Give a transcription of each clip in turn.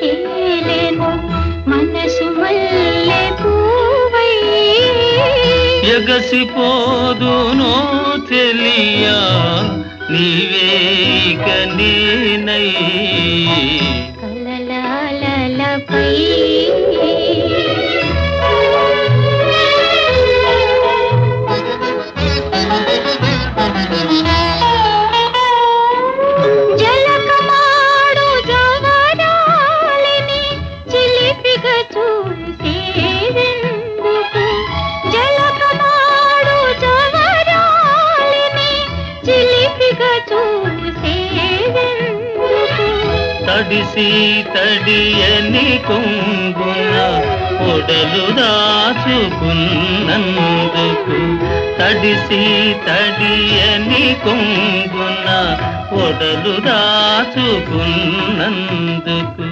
తేలెను మనసు మల్లె పూవై ఎగసిపోదునో తెలియా నీవేక నేనై. తడిసి తడియని కొంగున ఒడలు దాచుకున్నందుకు. తడిసి తడియని కొంగున ఒడలు దాచుకున్నందుకు.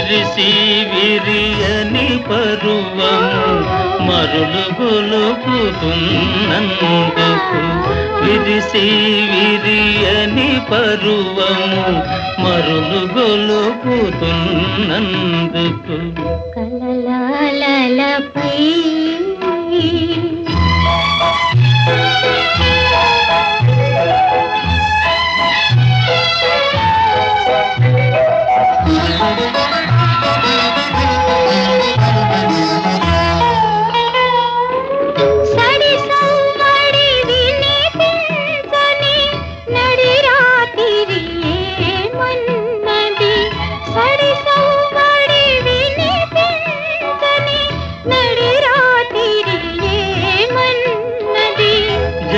విరిసి విరియని పరువము మరులు గొలుపుతున్నందుకు విరిసి విరియని పరువము మరులు గొలుపుతున్నందుకు కలలాలపై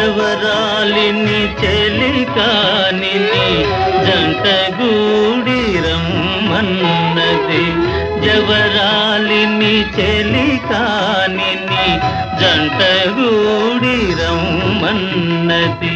జవరాలిని చెలికాని జంటగూడి రమ్మన్నది. జవరాలిని చెలికాని జంట గూడి రమ్మన్నది.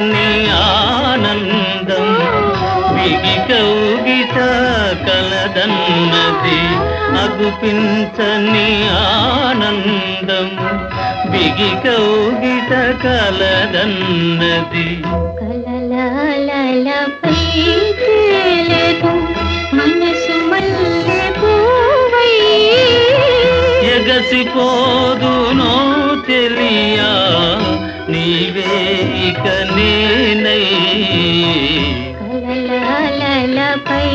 అగుపించని ఆనందం. బిగి కౌగిట కలదన్నది అగుపించని ఆనందం. బిగి కౌగిట కలదన్నది కలలాలపై మనసు మల్లె పూవై. ఎగసిపోదునో ఇక నేనై కలలాలపై